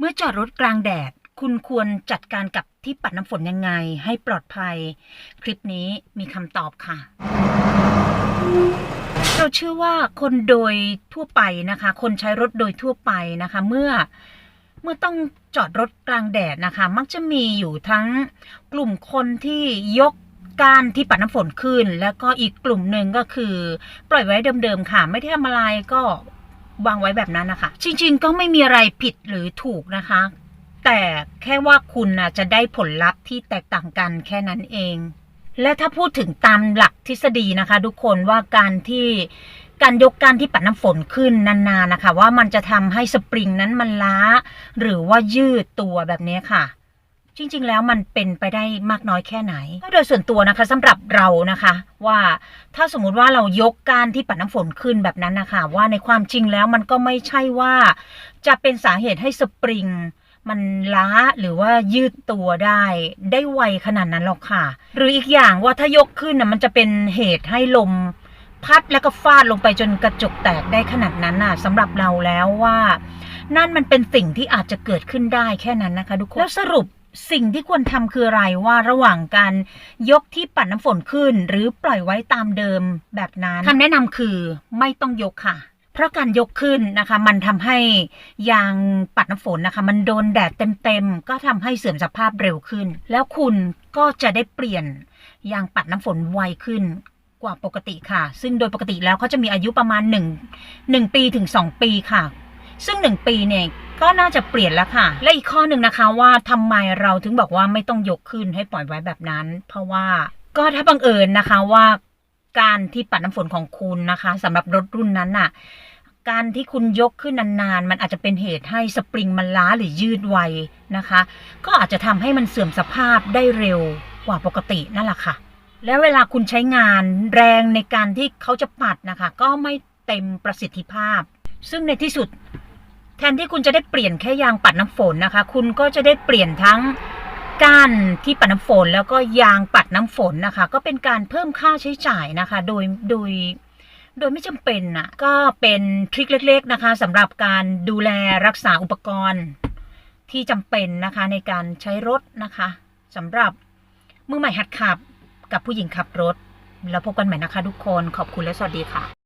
เมื่อจอดรถกลางแดด คุณควรจัดการกับที่ปัดน้ำฝนยังไงให้ปลอดภัย คลิปนี้มีคำตอบค่ะ เราเชื่อว่าคนโดยทั่วไปนะคะ คนใช้รถโดยทั่วไปนะคะ เมื่อเมื่อต้องจอดรถกลางแดดนะคะ มักจะมีอยู่ทั้งกลุ่มคนที่ยกการที่ปัดน้ำฝนขึ้น แล้วก็อีกกลุ่มหนึ่งก็คือ ปล่อยไว้เดิมๆค่ะ ไม่ได้ทำอะไรก็ วางไว้แบบนั้นนะคะ จริงๆ ก็ไม่มีอะไรผิดหรือถูกนะคะ แต่แค่ว่าคุณน่ะจะได้ผลลัพธ์ที่แตกต่างกันแค่นั้นเอง และถ้าพูดถึงตามหลักทฤษฎีนะคะ ทุกคนว่าการที่การยกการที่ปัดน้ำฝนขึ้นนานๆนะคะ ว่ามันจะทำให้สปริงนั้นมันล้า หรือว่ายืดตัวแบบนี้ค่ะ จริง ๆ แล้วมันเป็นไปได้มากน้อยแค่ไหน โดยส่วนตัวนะคะสำหรับเรานะคะ ว่าถ้าสมมุติว่าเรายกการที่ปัดน้ำฝนขึ้นแบบนั้นนะคะว่าในความจริงแล้วมันก็ไม่ใช่ว่า จะเป็นสาเหตุให้สปริงมันล้าหรือว่ายืดตัวได้ได้ไวขนาดนั้นหรอกค่ะ หรืออีกอย่างว่าถ้ายกขึ้นนะมันจะเป็นเหตุให้ลมพัดแล้วก็ฟาดลงไปจนกระจกแตกได้ขนาดนั้นน่ะสำหรับเราแล้วว่า นั่นมันเป็นสิ่งที่อาจจะเกิดขึ้นได้แค่นั้นนะคะทุกคนแล้วสรุป สิ่งที่ควรทำคืออะไรว่าระหว่างการยกที่ปัดน้ำฝนขึ้น หรือปล่อยไว้ตามเดิมแบบนั้นคำแนะนำคือไม่ต้องยกค่ะ เพราะการยกขึ้นนะคะ มันทำให้ยางปัดน้ำฝนนะคะ มันโดนแดดเต็มๆก็ทำให้เสื่อมสภาพเร็วขึ้น แล้วคุณก็จะได้เปลี่ยนยางปัดน้ำฝนไวขึ้นกว่าปกติค่ะ ซึ่งโดยปกติแล้วเขาจะมีอายุประมาณ1 1ปีถึง 2 ปีค่ะ ซึ่ง 1 ปีเนี่ย ก็น่าจะเปลี่ยนแล้วค่ะ และอีกข้อหนึ่งนะคะว่าทำไมเราถึงบอกว่าไม่ต้องยกขึ้นให้ปล่อยไว้แบบนั้น เพราะว่าก็ถ้าบังเอิญนะคะว่าการที่ปัดน้ำฝนของคุณนะคะสำหรับรถรุ่นนั้นน่ะ การที่คุณยกขึ้นนานๆ มันอาจจะเป็นเหตุให้สปริงมันล้าหรือยืดไวนะคะ ก็อาจจะทำให้มันเสื่อมสภาพได้เร็วกว่าปกตินั่นแหละค่ะ แล้วเวลาคุณใช้งานแรงในการที่เขาจะปัดนะคะ ก็ไม่เต็มประสิทธิภาพ ซึ่งในที่สุด แทนที่คุณจะได้เปลี่ยนแค่ยางปัดน้ำฝนนะคะ คุณก็จะได้เปลี่ยนทั้งก้านที่ปัดน้ำฝนแล้วก็ยางปัดน้ำฝนนะคะ ก็เป็นการเพิ่มค่าใช้จ่ายนะคะ โดยโดยโดยไม่จำเป็นอะก็เป็นทริคเล็ก ๆนะคะสำหรับการดูแลรักษาอุปกรณ์ที่จำเป็นนะคะในการใช้รถนะคะสำหรับมือใหม่หัดขับกับผู้หญิงขับรถ แล้วพบกันใหม่นะคะทุกคนขอบคุณและสวัสดีค่ะ